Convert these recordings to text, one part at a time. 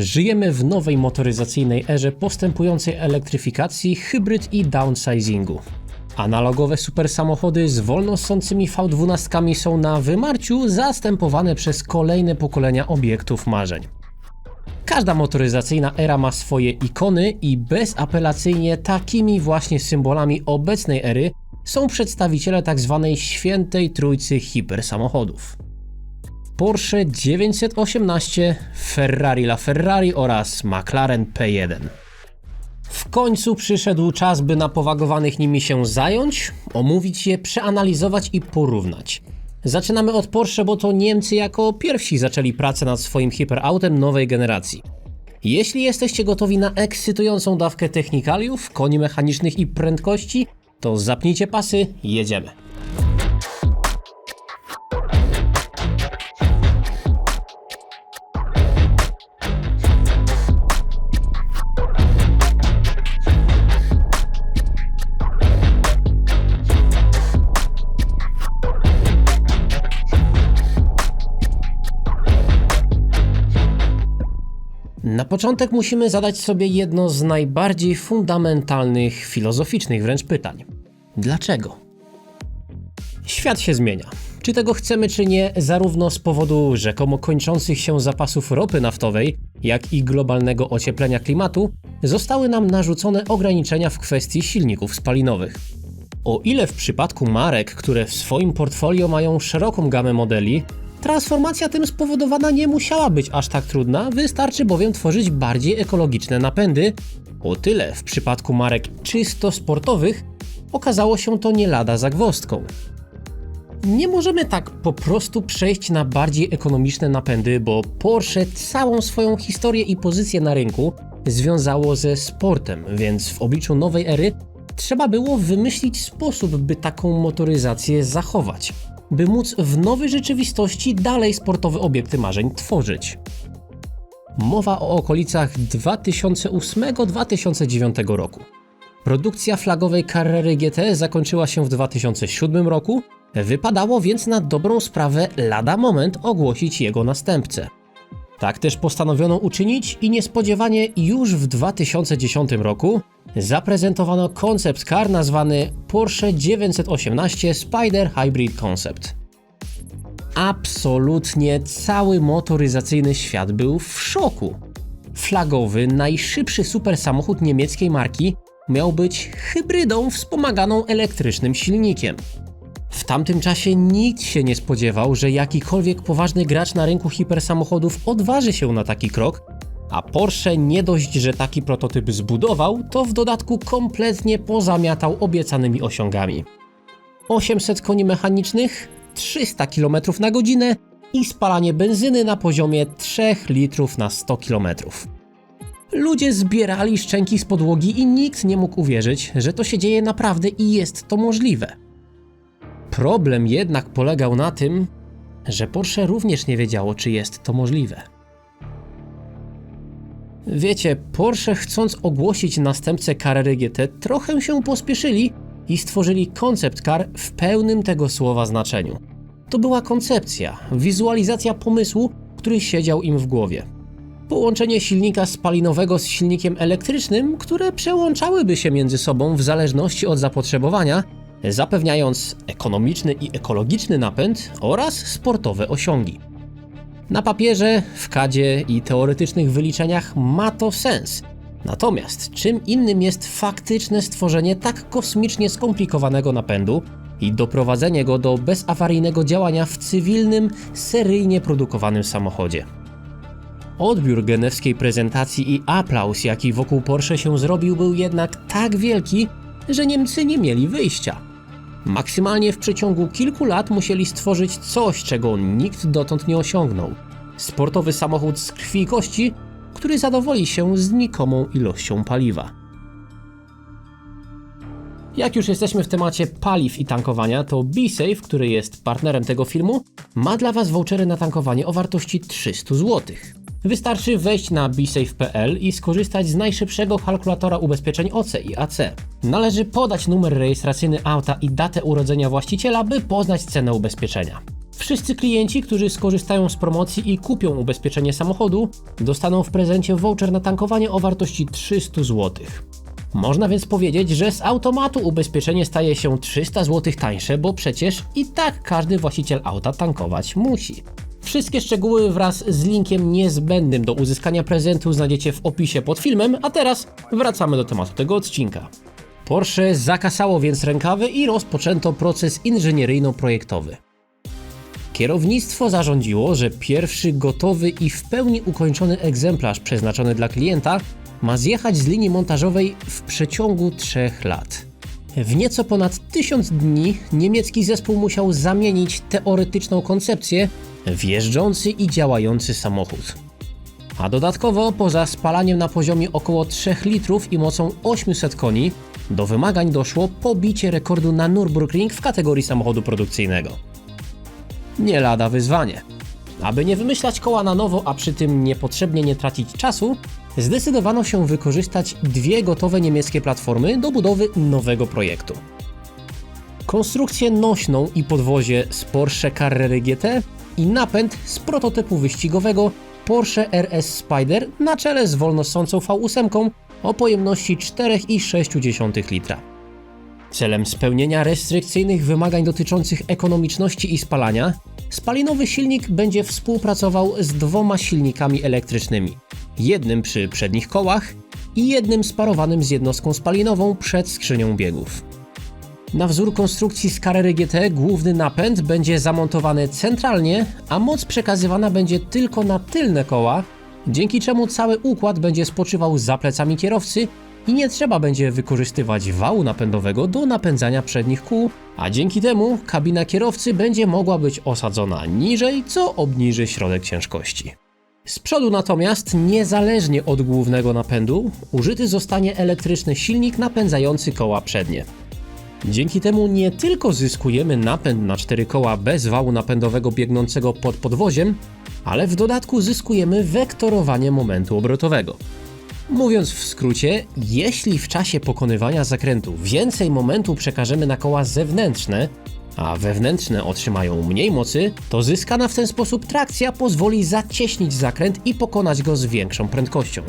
Żyjemy w nowej motoryzacyjnej erze postępującej elektryfikacji, hybryd i downsizingu. Analogowe supersamochody z wolno ssącymi V12 są na wymarciu, zastępowane przez kolejne pokolenia obiektów marzeń. Każda motoryzacyjna era ma swoje ikony i bezapelacyjnie takimi właśnie symbolami obecnej ery są przedstawiciele tzw. świętej trójcy hipersamochodów. Porsche 918, Ferrari LaFerrari oraz McLaren P1. W końcu przyszedł czas, by na powagowanych nimi się zająć, omówić je, przeanalizować i porównać. Zaczynamy od Porsche, bo to Niemcy jako pierwsi zaczęli pracę nad swoim hiperautem nowej generacji. Jeśli jesteście gotowi na ekscytującą dawkę technikaliów, koni mechanicznych i prędkości, to zapnijcie pasy, jedziemy. Początek musimy zadać sobie jedno z najbardziej fundamentalnych, filozoficznych wręcz pytań. Dlaczego? Świat się zmienia. Czy tego chcemy, czy nie, zarówno z powodu rzekomo kończących się zapasów ropy naftowej, jak i globalnego ocieplenia klimatu, zostały nam narzucone ograniczenia w kwestii silników spalinowych. O ile w przypadku marek, które w swoim portfolio mają szeroką gamę modeli, transformacja tym spowodowana nie musiała być aż tak trudna, wystarczy bowiem tworzyć bardziej ekologiczne napędy. O tyle w przypadku marek czysto sportowych okazało się to nie lada zagwozdką. Nie możemy tak po prostu przejść na bardziej ekonomiczne napędy, bo Porsche całą swoją historię i pozycję na rynku związało ze sportem, więc w obliczu nowej ery trzeba było wymyślić sposób, by taką motoryzację zachować, by móc w nowej rzeczywistości dalej sportowe obiekty marzeń tworzyć. Mowa o okolicach 2008-2009 roku. Produkcja flagowej Carrery GT zakończyła się w 2007 roku, wypadało więc na dobrą sprawę lada moment ogłosić jego następcę. Tak też postanowiono uczynić i niespodziewanie już w 2010 roku zaprezentowano koncept car nazwany Porsche 918 Spider Hybrid Concept. Absolutnie cały motoryzacyjny świat był w szoku. Flagowy, najszybszy super samochód niemieckiej marki miał być hybrydą wspomaganą elektrycznym silnikiem. W tamtym czasie nikt się nie spodziewał, że jakikolwiek poważny gracz na rynku hipersamochodów odważy się na taki krok, a Porsche nie dość, że taki prototyp zbudował, to w dodatku kompletnie pozamiatał obiecanymi osiągami. 800 koni mechanicznych, 300 km na godzinę i spalanie benzyny na poziomie 3 litrów na 100 km. Ludzie zbierali szczęki z podłogi i nikt nie mógł uwierzyć, że to się dzieje naprawdę i jest to możliwe. Problem jednak polegał na tym, że Porsche również nie wiedziało, czy jest to możliwe. Wiecie, Porsche chcąc ogłosić następcę Carrery GT trochę się pospieszyli i stworzyli koncept car w pełnym tego słowa znaczeniu. To była koncepcja, wizualizacja pomysłu, który siedział im w głowie. Połączenie silnika spalinowego z silnikiem elektrycznym, które przełączałyby się między sobą w zależności od zapotrzebowania, zapewniając ekonomiczny i ekologiczny napęd oraz sportowe osiągi. Na papierze, w kadzie i teoretycznych wyliczeniach ma to sens. Natomiast czym innym jest faktyczne stworzenie tak kosmicznie skomplikowanego napędu i doprowadzenie go do bezawaryjnego działania w cywilnym, seryjnie produkowanym samochodzie. Odbiór genewskiej prezentacji i aplauz, jaki wokół Porsche się zrobił, był jednak tak wielki, że Niemcy nie mieli wyjścia. Maksymalnie w przeciągu kilku lat musieli stworzyć coś, czego nikt dotąd nie osiągnął. Sportowy samochód z krwi i kości, który zadowoli się znikomą ilością paliwa. Jak już jesteśmy w temacie paliw i tankowania, to BeSafe, który jest partnerem tego filmu, ma dla Was vouchery na tankowanie o wartości 300 zł. Wystarczy wejść na bsafe.pl i skorzystać z najszybszego kalkulatora ubezpieczeń OC i AC. Należy podać numer rejestracyjny auta i datę urodzenia właściciela, by poznać cenę ubezpieczenia. Wszyscy klienci, którzy skorzystają z promocji i kupią ubezpieczenie samochodu, dostaną w prezencie voucher na tankowanie o wartości 300 zł. Można więc powiedzieć, że z automatu ubezpieczenie staje się 300 zł tańsze, bo przecież i tak każdy właściciel auta tankować musi. Wszystkie szczegóły wraz z linkiem niezbędnym do uzyskania prezentu znajdziecie w opisie pod filmem, a teraz wracamy do tematu tego odcinka. Porsche zakasało więc rękawy i rozpoczęto proces inżynieryjno-projektowy. Kierownictwo zarządziło, że pierwszy gotowy i w pełni ukończony egzemplarz przeznaczony dla klienta ma zjechać z linii montażowej w przeciągu 3 lat. W nieco ponad 1000 dni niemiecki zespół musiał zamienić teoretyczną koncepcję w jeżdżący i działający samochód. A dodatkowo, poza spalaniem na poziomie około 3 litrów i mocą 800 koni, do wymagań doszło pobicie rekordu na Nürburgring w kategorii samochodu produkcyjnego. Nie lada wyzwanie. Aby nie wymyślać koła na nowo, a przy tym niepotrzebnie nie tracić czasu, zdecydowano się wykorzystać dwie gotowe niemieckie platformy do budowy nowego projektu. Konstrukcję nośną i podwozie z Porsche Carrera GT i napęd z prototypu wyścigowego Porsche RS Spider na czele z wolnosącą V8 o pojemności 4,6 litra. Celem spełnienia restrykcyjnych wymagań dotyczących ekonomiczności i spalania, spalinowy silnik będzie współpracował z dwoma silnikami elektrycznymi. Jednym przy przednich kołach i jednym sparowanym z jednostką spalinową przed skrzynią biegów. Na wzór konstrukcji z Carrery GT główny napęd będzie zamontowany centralnie, a moc przekazywana będzie tylko na tylne koła, dzięki czemu cały układ będzie spoczywał za plecami kierowcy i nie trzeba będzie wykorzystywać wału napędowego do napędzania przednich kół, a dzięki temu kabina kierowcy będzie mogła być osadzona niżej, co obniży środek ciężkości. Z przodu natomiast, niezależnie od głównego napędu, użyty zostanie elektryczny silnik napędzający koła przednie. Dzięki temu nie tylko zyskujemy napęd na cztery koła bez wału napędowego biegnącego pod podwoziem, ale w dodatku zyskujemy wektorowanie momentu obrotowego. Mówiąc w skrócie, jeśli w czasie pokonywania zakrętu więcej momentu przekażemy na koła zewnętrzne, a wewnętrzne otrzymają mniej mocy, to zyskana w ten sposób trakcja pozwoli zacieśnić zakręt i pokonać go z większą prędkością.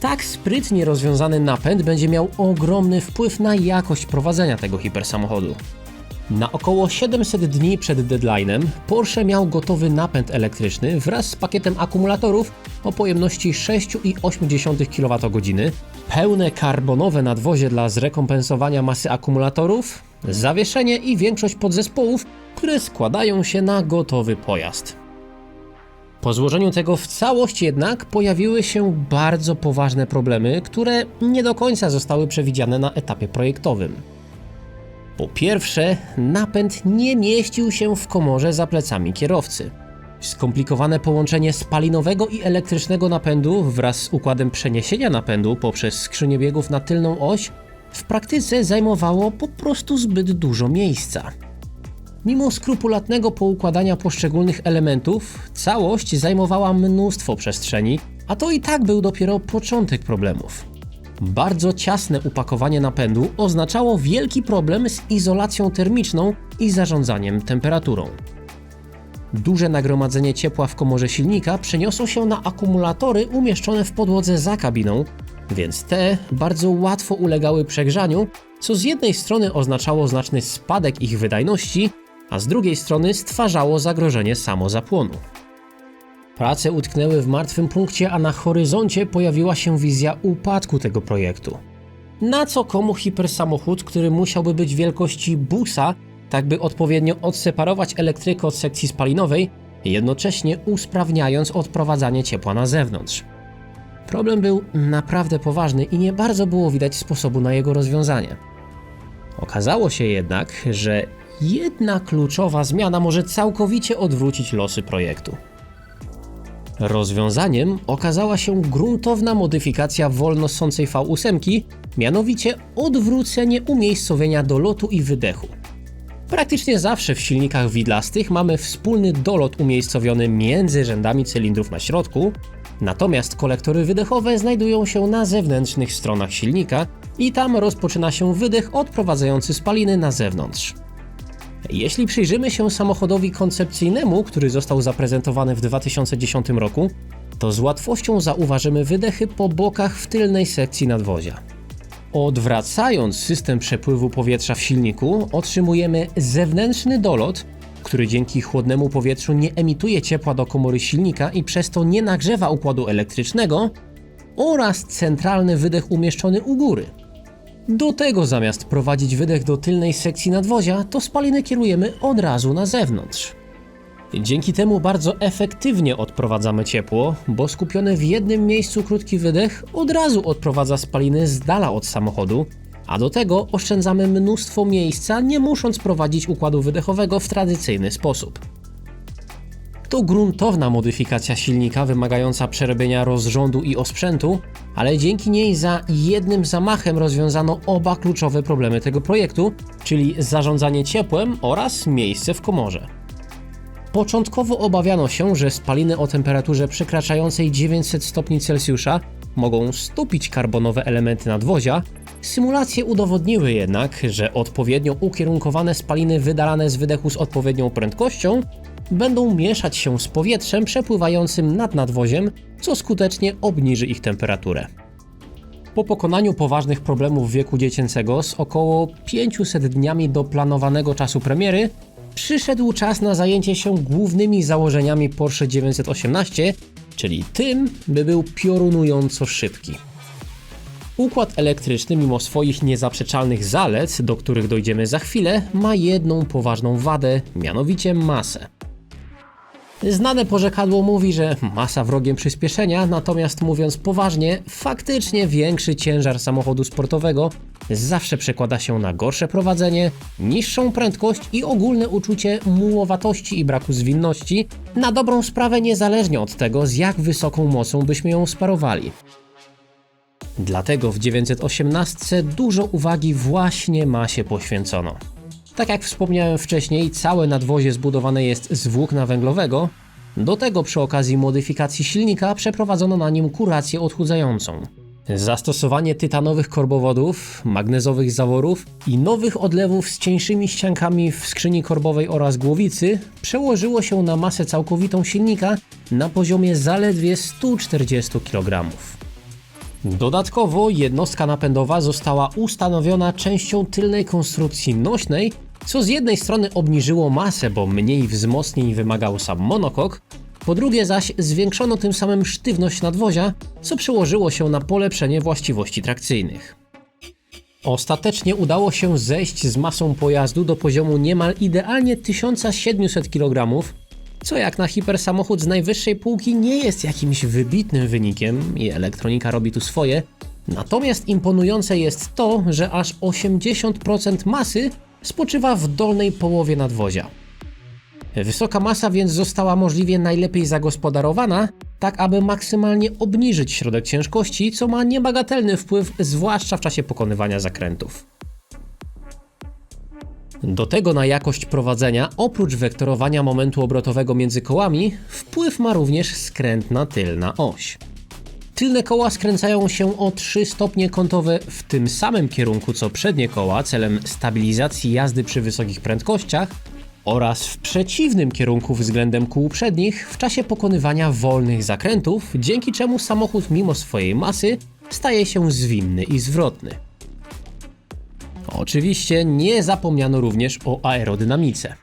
Tak sprytnie rozwiązany napęd będzie miał ogromny wpływ na jakość prowadzenia tego hipersamochodu. Na około 700 dni przed deadline'em Porsche miał gotowy napęd elektryczny wraz z pakietem akumulatorów o pojemności 6,8 kWh, pełne karbonowe nadwozie dla zrekompensowania masy akumulatorów, zawieszenie i większość podzespołów, które składają się na gotowy pojazd. Po złożeniu tego w całość jednak pojawiły się bardzo poważne problemy, które nie do końca zostały przewidziane na etapie projektowym. Po pierwsze, napęd nie mieścił się w komorze za plecami kierowcy. Skomplikowane połączenie spalinowego i elektrycznego napędu wraz z układem przeniesienia napędu poprzez skrzynię biegów na tylną oś w praktyce zajmowało po prostu zbyt dużo miejsca. Mimo skrupulatnego poukładania poszczególnych elementów, całość zajmowała mnóstwo przestrzeni, a to i tak był dopiero początek problemów. Bardzo ciasne upakowanie napędu oznaczało wielki problem z izolacją termiczną i zarządzaniem temperaturą. Duże nagromadzenie ciepła w komorze silnika przeniosło się na akumulatory umieszczone w podłodze za kabiną, więc te bardzo łatwo ulegały przegrzaniu, co z jednej strony oznaczało znaczny spadek ich wydajności, a z drugiej strony stwarzało zagrożenie samozapłonu. Prace utknęły w martwym punkcie, a na horyzoncie pojawiła się wizja upadku tego projektu. Na co komu hipersamochód, który musiałby być wielkości busa, tak by odpowiednio odseparować elektrykę od sekcji spalinowej, jednocześnie usprawniając odprowadzanie ciepła na zewnątrz. Problem był naprawdę poważny i nie bardzo było widać sposobu na jego rozwiązanie. Okazało się jednak, że jedna kluczowa zmiana może całkowicie odwrócić losy projektu. Rozwiązaniem okazała się gruntowna modyfikacja wolnosącej V8, mianowicie odwrócenie umiejscowienia dolotu i wydechu. Praktycznie zawsze w silnikach widlastych mamy wspólny dolot umiejscowiony między rzędami cylindrów na środku, natomiast kolektory wydechowe znajdują się na zewnętrznych stronach silnika i tam rozpoczyna się wydech odprowadzający spaliny na zewnątrz. Jeśli przyjrzymy się samochodowi koncepcyjnemu, który został zaprezentowany w 2010 roku, to z łatwością zauważymy wydechy po bokach w tylnej sekcji nadwozia. Odwracając system przepływu powietrza w silniku, otrzymujemy zewnętrzny dolot, który dzięki chłodnemu powietrzu nie emituje ciepła do komory silnika i przez to nie nagrzewa układu elektrycznego, oraz centralny wydech umieszczony u góry. Do tego zamiast prowadzić wydech do tylnej sekcji nadwozia, to spaliny kierujemy od razu na zewnątrz. Dzięki temu bardzo efektywnie odprowadzamy ciepło, bo skupiony w jednym miejscu krótki wydech od razu odprowadza spaliny z dala od samochodu, a do tego oszczędzamy mnóstwo miejsca, nie musząc prowadzić układu wydechowego w tradycyjny sposób. To gruntowna modyfikacja silnika wymagająca przerobienia rozrządu i osprzętu, ale dzięki niej za jednym zamachem rozwiązano oba kluczowe problemy tego projektu, czyli zarządzanie ciepłem oraz miejsce w komorze. Początkowo obawiano się, że spaliny o temperaturze przekraczającej 900 stopni Celsjusza mogą stupić karbonowe elementy nadwozia. Symulacje udowodniły jednak, że odpowiednio ukierunkowane spaliny wydalane z wydechu z odpowiednią prędkością będą mieszać się z powietrzem przepływającym nad nadwoziem, co skutecznie obniży ich temperaturę. Po pokonaniu poważnych problemów wieku dziecięcego z około 500 dniami do planowanego czasu premiery, przyszedł czas na zajęcie się głównymi założeniami Porsche 918, czyli tym, by był piorunująco szybki. Układ elektryczny, mimo swoich niezaprzeczalnych zalet, do których dojdziemy za chwilę, ma jedną poważną wadę, mianowicie masę. Znane porzekadło mówi, że masa wrogiem przyspieszenia, natomiast mówiąc poważnie, faktycznie większy ciężar samochodu sportowego zawsze przekłada się na gorsze prowadzenie, niższą prędkość i ogólne uczucie mułowatości i braku zwinności, na dobrą sprawę niezależnie od tego, z jak wysoką mocą byśmy ją sparowali. Dlatego w 918 dużo uwagi właśnie masie poświęcono. Tak jak wspomniałem wcześniej, całe nadwozie zbudowane jest z włókna węglowego. Do tego przy okazji modyfikacji silnika przeprowadzono na nim kurację odchudzającą. Zastosowanie tytanowych korbowodów, magnezowych zaworów i nowych odlewów z cieńszymi ściankami w skrzyni korbowej oraz głowicy przełożyło się na masę całkowitą silnika na poziomie zaledwie 140 kg. Dodatkowo jednostka napędowa została ustanowiona częścią tylnej konstrukcji nośnej, co z jednej strony obniżyło masę, bo mniej wzmocnień wymagał sam monokok, po drugie zaś zwiększono tym samym sztywność nadwozia, co przełożyło się na polepszenie właściwości trakcyjnych. Ostatecznie udało się zejść z masą pojazdu do poziomu niemal idealnie 1700 kg, co jak na hipersamochód z najwyższej półki nie jest jakimś wybitnym wynikiem i elektronika robi tu swoje, natomiast imponujące jest to, że aż 80% masy spoczywa w dolnej połowie nadwozia. Wysoka masa więc została możliwie najlepiej zagospodarowana, tak aby maksymalnie obniżyć środek ciężkości, co ma niebagatelny wpływ zwłaszcza w czasie pokonywania zakrętów. Do tego na jakość prowadzenia, oprócz wektorowania momentu obrotowego między kołami, wpływ ma również skrętna tylna oś. Tylne koła skręcają się o 3 stopnie kątowe w tym samym kierunku co przednie koła celem stabilizacji jazdy przy wysokich prędkościach oraz w przeciwnym kierunku względem kół przednich w czasie pokonywania wolnych zakrętów, dzięki czemu samochód mimo swojej masy staje się zwinny i zwrotny. Oczywiście nie zapomniano również o aerodynamice.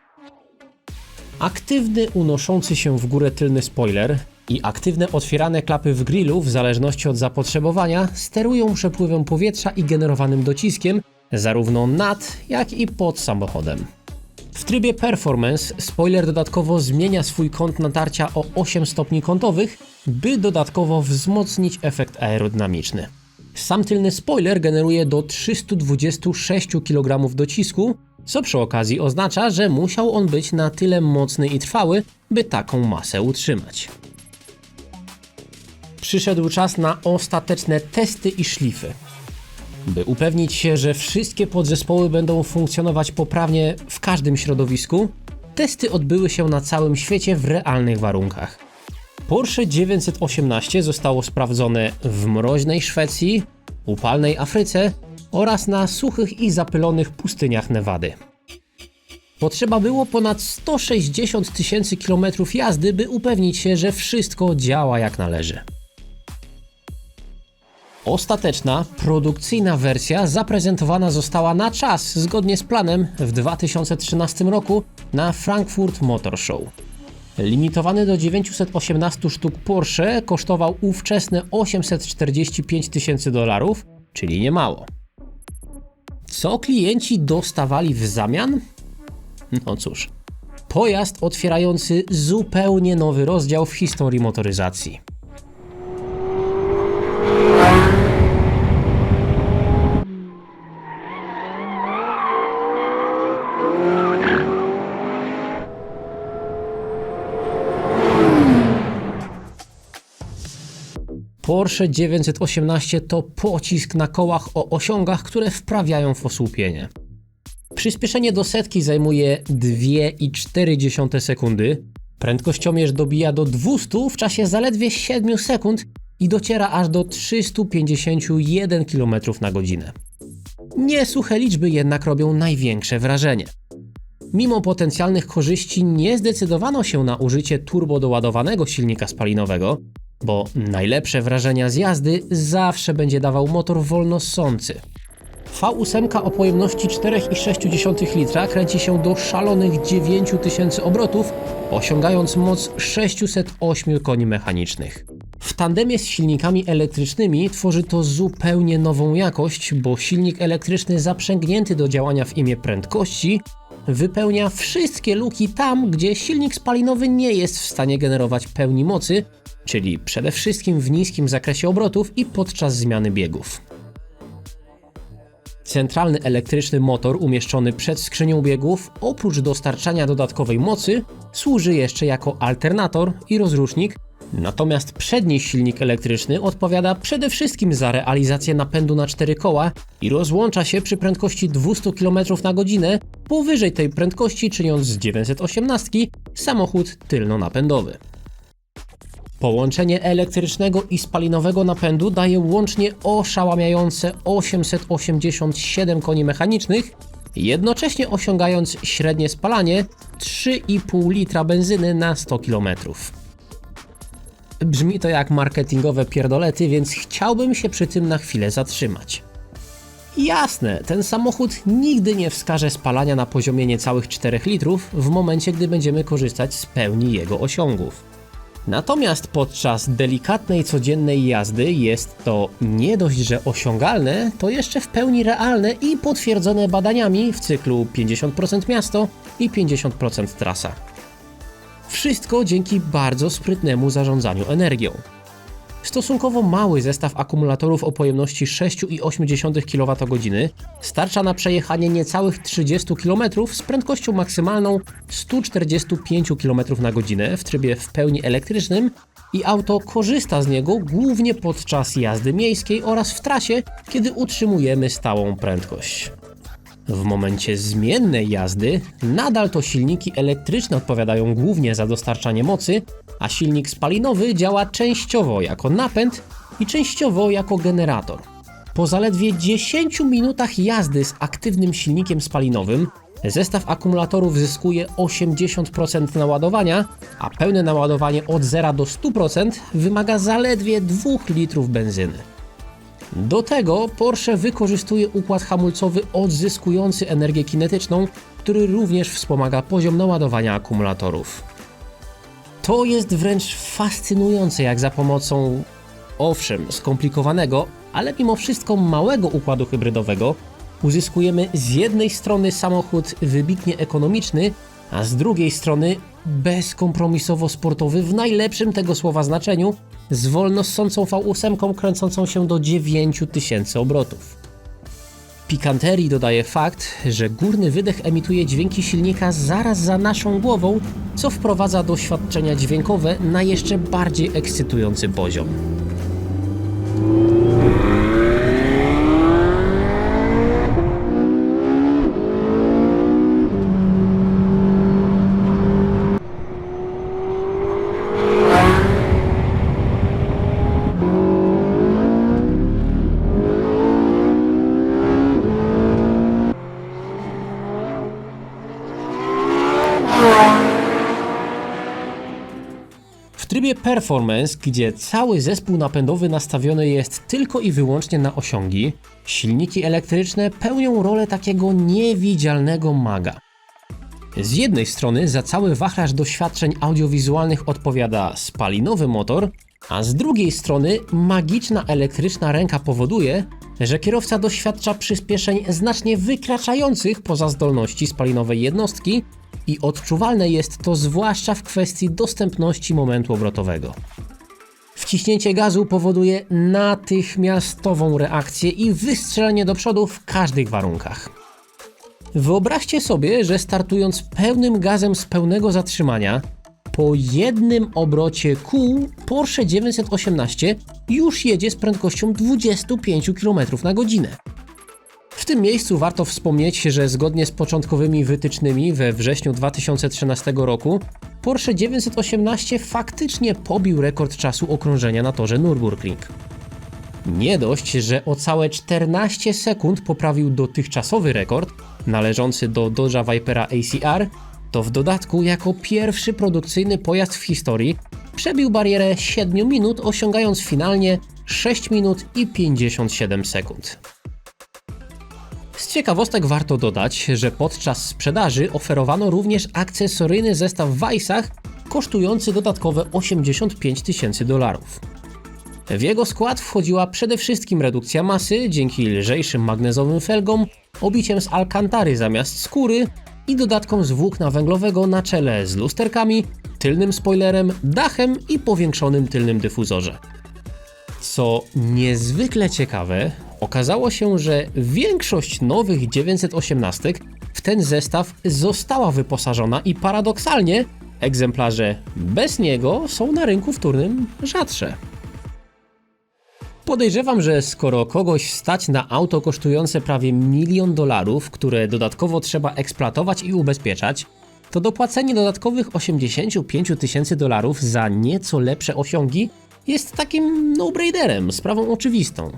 Aktywny unoszący się w górę tylny spoiler i aktywne otwierane klapy w grillu w zależności od zapotrzebowania sterują przepływem powietrza i generowanym dociskiem zarówno nad, jak i pod samochodem. W trybie Performance spoiler dodatkowo zmienia swój kąt natarcia o 8 stopni kątowych, by dodatkowo wzmocnić efekt aerodynamiczny. Sam tylny spoiler generuje do 326 kg docisku, co przy okazji oznacza, że musiał on być na tyle mocny i trwały, by taką masę utrzymać. Przyszedł czas na ostateczne testy i szlify. By upewnić się, że wszystkie podzespoły będą funkcjonować poprawnie w każdym środowisku, testy odbyły się na całym świecie w realnych warunkach. Porsche 918 zostało sprawdzone w mroźnej Szwecji, upalnej Afryce oraz na suchych i zapylonych pustyniach Nevady. Potrzeba było ponad 160 tysięcy kilometrów jazdy, by upewnić się, że wszystko działa jak należy. Ostateczna, produkcyjna wersja zaprezentowana została na czas, zgodnie z planem, w 2013 roku na Frankfurt Motor Show. Limitowany do 918 sztuk Porsche kosztował ówczesne 845 tysięcy dolarów, czyli niemało. Co klienci dostawali w zamian? No cóż, pojazd otwierający zupełnie nowy rozdział w historii motoryzacji. Porsche 918 to pocisk na kołach o osiągach, które wprawiają w osłupienie. Przyspieszenie do setki zajmuje 2,4 sekundy. Prędkościomierz dobija do 200 w czasie zaledwie 7 sekund i dociera aż do 351 km na godzinę. Niesuche liczby jednak robią największe wrażenie. Mimo potencjalnych korzyści nie zdecydowano się na użycie turbodoładowanego silnika spalinowego, bo najlepsze wrażenia z jazdy zawsze będzie dawał motor wolnossący. V8 o pojemności 4,6 litra kręci się do szalonych 9000 obrotów, osiągając moc 608 koni mechanicznych. W tandemie z silnikami elektrycznymi tworzy to zupełnie nową jakość, bo silnik elektryczny zaprzęgnięty do działania w imię prędkości wypełnia wszystkie luki tam, gdzie silnik spalinowy nie jest w stanie generować pełni mocy, czyli przede wszystkim w niskim zakresie obrotów i podczas zmiany biegów. Centralny elektryczny motor umieszczony przed skrzynią biegów, oprócz dostarczania dodatkowej mocy, służy jeszcze jako alternator i rozrusznik, natomiast przedni silnik elektryczny odpowiada przede wszystkim za realizację napędu na cztery koła i rozłącza się przy prędkości 200 km na godzinę, powyżej tej prędkości czyniąc z 918 samochód tylno-napędowy. Połączenie elektrycznego i spalinowego napędu daje łącznie oszałamiające 887 koni mechanicznych, jednocześnie osiągając średnie spalanie 3,5 litra benzyny na 100 km. Brzmi to jak marketingowe pierdolety, więc chciałbym się przy tym na chwilę zatrzymać. Jasne, ten samochód nigdy nie wskaże spalania na poziomie niecałych 4 litrów w momencie, gdy będziemy korzystać z pełni jego osiągów. Natomiast podczas delikatnej codziennej jazdy jest to nie dość, że osiągalne, to jeszcze w pełni realne i potwierdzone badaniami w cyklu 50% miasto i 50% trasa. Wszystko dzięki bardzo sprytnemu zarządzaniu energią. Stosunkowo mały zestaw akumulatorów o pojemności 6,8 kWh starcza na przejechanie niecałych 30 km z prędkością maksymalną 145 km na godzinę w trybie w pełni elektrycznym i auto korzysta z niego głównie podczas jazdy miejskiej oraz w trasie, kiedy utrzymujemy stałą prędkość. W momencie zmiennej jazdy nadal to silniki elektryczne odpowiadają głównie za dostarczanie mocy, a silnik spalinowy działa częściowo jako napęd i częściowo jako generator. Po zaledwie 10 minutach jazdy z aktywnym silnikiem spalinowym zestaw akumulatorów zyskuje 80% naładowania, a pełne naładowanie od 0 do 100% wymaga zaledwie 2 litrów benzyny. Do tego Porsche wykorzystuje układ hamulcowy odzyskujący energię kinetyczną, który również wspomaga poziom naładowania akumulatorów. To jest wręcz fascynujące, jak za pomocą, owszem, skomplikowanego, ale mimo wszystko małego układu hybrydowego uzyskujemy z jednej strony samochód wybitnie ekonomiczny, a z drugiej strony bezkompromisowo sportowy w najlepszym tego słowa znaczeniu, z wolno ssącą V8 kręcącą się do 9000 obrotów. Pikanterii dodaje fakt, że górny wydech emituje dźwięki silnika zaraz za naszą głową, co wprowadza doświadczenia dźwiękowe na jeszcze bardziej ekscytujący poziom. Performance, gdzie cały zespół napędowy nastawiony jest tylko i wyłącznie na osiągi, silniki elektryczne pełnią rolę takiego niewidzialnego maga. Z jednej strony za cały wachlarz doświadczeń audiowizualnych odpowiada spalinowy motor, a z drugiej strony magiczna elektryczna ręka powoduje, że kierowca doświadcza przyspieszeń znacznie wykraczających poza zdolności spalinowej jednostki i odczuwalne jest to zwłaszcza w kwestii dostępności momentu obrotowego. Wciśnięcie gazu powoduje natychmiastową reakcję i wystrzelenie do przodu w każdych warunkach. Wyobraźcie sobie, że startując pełnym gazem z pełnego zatrzymania, po jednym obrocie kół Porsche 918 już jedzie z prędkością 25 km na godzinę. W tym miejscu warto wspomnieć, że zgodnie z początkowymi wytycznymi we wrześniu 2013 roku Porsche 918 faktycznie pobił rekord czasu okrążenia na torze Nürburgring. Nie dość, że o całe 14 sekund poprawił dotychczasowy rekord należący do Dodge'a Vipera ACR, to w dodatku jako pierwszy produkcyjny pojazd w historii przebił barierę 7 minut, osiągając finalnie 6 minut i 57 sekund. Z ciekawostek warto dodać, że podczas sprzedaży oferowano również akcesoryjny zestaw w Weissach kosztujący dodatkowe 85 tysięcy dolarów. W jego skład wchodziła przede wszystkim redukcja masy dzięki lżejszym magnezowym felgom, obiciem z alkantary zamiast skóry i dodatkom z włókna węglowego na czele z lusterkami, tylnym spoilerem, dachem i powiększonym tylnym dyfuzorze. Co niezwykle ciekawe, okazało się, że większość nowych 918 w ten zestaw została wyposażona i paradoksalnie egzemplarze bez niego są na rynku wtórnym rzadsze. Podejrzewam, że skoro kogoś stać na auto kosztujące prawie milion dolarów, które dodatkowo trzeba eksploatować i ubezpieczać, to dopłacenie dodatkowych 85 tysięcy dolarów za nieco lepsze osiągi jest takim no-braiderem, sprawą oczywistą.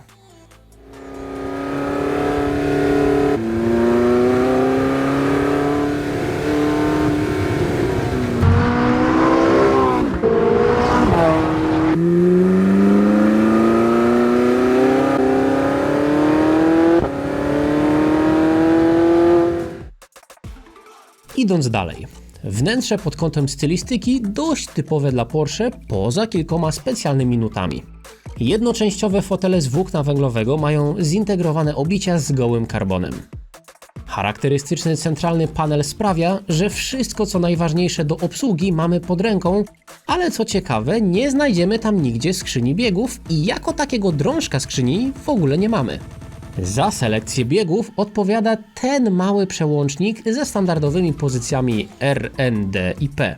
Idąc dalej. Wnętrze pod kątem stylistyki dość typowe dla Porsche, poza kilkoma specjalnymi nutami. Jednoczęściowe fotele z włókna węglowego mają zintegrowane obicia z gołym karbonem. Charakterystyczny centralny panel sprawia, że wszystko co najważniejsze do obsługi mamy pod ręką, ale co ciekawe, nie znajdziemy tam nigdzie skrzyni biegów i jako takiego drążka skrzyni w ogóle nie mamy. Za selekcję biegów odpowiada ten mały przełącznik ze standardowymi pozycjami R, N, D i P.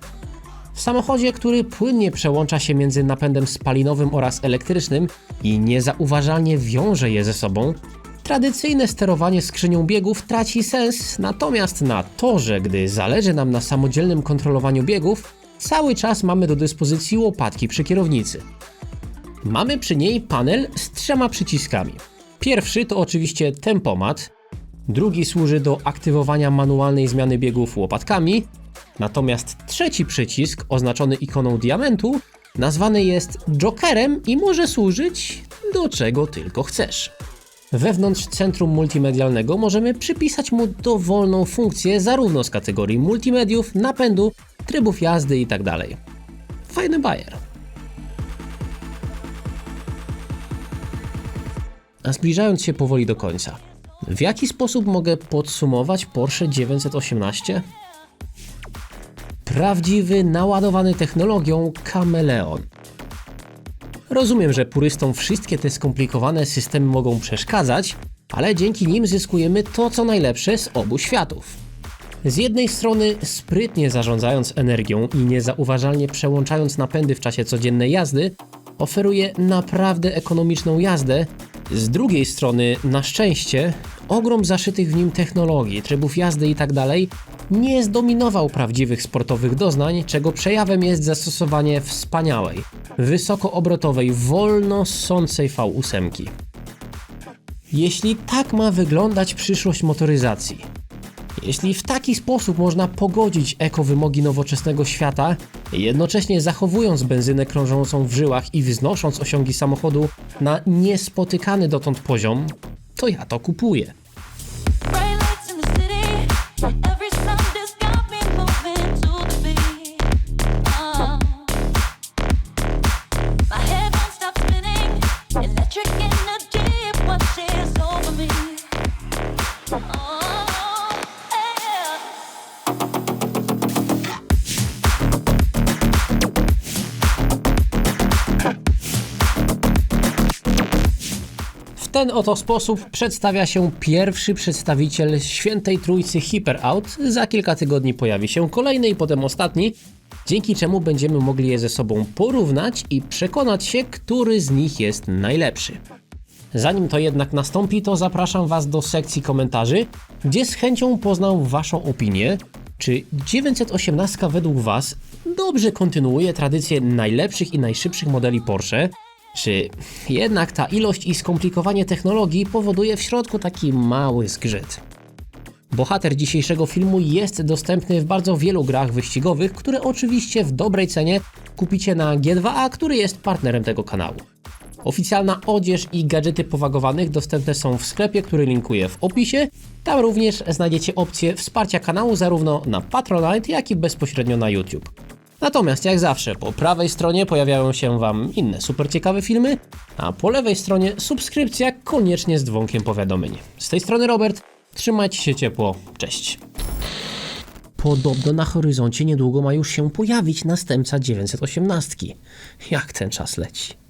W samochodzie, który płynnie przełącza się między napędem spalinowym oraz elektrycznym i niezauważalnie wiąże je ze sobą, tradycyjne sterowanie skrzynią biegów traci sens, natomiast na torze, gdy zależy nam na samodzielnym kontrolowaniu biegów, cały czas mamy do dyspozycji łopatki przy kierownicy. Mamy przy niej panel z trzema przyciskami. Pierwszy to oczywiście tempomat, drugi służy do aktywowania manualnej zmiany biegów łopatkami, natomiast trzeci przycisk, oznaczony ikoną diamentu, nazwany jest Jokerem i może służyć do czego tylko chcesz. Wewnątrz centrum multimedialnego możemy przypisać mu dowolną funkcję zarówno z kategorii multimediów, napędu, trybów jazdy itd. Fajny bajer. A zbliżając się powoli do końca, w jaki sposób mogę podsumować Porsche 918? Prawdziwy, naładowany technologią kameleon. Rozumiem, że purystom wszystkie te skomplikowane systemy mogą przeszkadzać, ale dzięki nim zyskujemy to, co najlepsze z obu światów. Z jednej strony sprytnie zarządzając energią i niezauważalnie przełączając napędy w czasie codziennej jazdy, oferuje naprawdę ekonomiczną jazdę, z drugiej strony, na szczęście, ogrom zaszytych w nim technologii, trybów jazdy itd. nie zdominował prawdziwych sportowych doznań, czego przejawem jest zastosowanie wspaniałej, wysokoobrotowej, wolno ssącej V8. Jeśli tak ma wyglądać przyszłość motoryzacji, jeśli w taki sposób można pogodzić ekowymogi nowoczesnego świata jednocześnie zachowując benzynę krążącą w żyłach i wznosząc osiągi samochodu na niespotykany dotąd poziom, to ja to kupuję. Ten oto sposób przedstawia się pierwszy przedstawiciel świętej trójcy Hyperout. Za kilka tygodni pojawi się kolejny i potem ostatni, dzięki czemu będziemy mogli je ze sobą porównać i przekonać się, który z nich jest najlepszy. Zanim to jednak nastąpi, to zapraszam Was do sekcji komentarzy, gdzie z chęcią poznam Waszą opinię, czy 918 według Was dobrze kontynuuje tradycję najlepszych i najszybszych modeli Porsche, czy jednak ta ilość i skomplikowanie technologii powoduje w środku taki mały zgrzyt? Bohater dzisiejszego filmu jest dostępny w bardzo wielu grach wyścigowych, które oczywiście w dobrej cenie kupicie na G2A, który jest partnerem tego kanału. Oficjalna odzież i gadżety powagowanych dostępne są w sklepie, który linkuję w opisie. Tam również znajdziecie opcję wsparcia kanału zarówno na Patronite, jak i bezpośrednio na YouTube. Natomiast jak zawsze po prawej stronie pojawiają się Wam inne super ciekawe filmy, a po lewej stronie subskrypcja koniecznie z dzwonkiem powiadomień. Z tej strony Robert, trzymajcie się ciepło, cześć. Podobno na horyzoncie niedługo ma już się pojawić następca 918. Jak ten czas leci?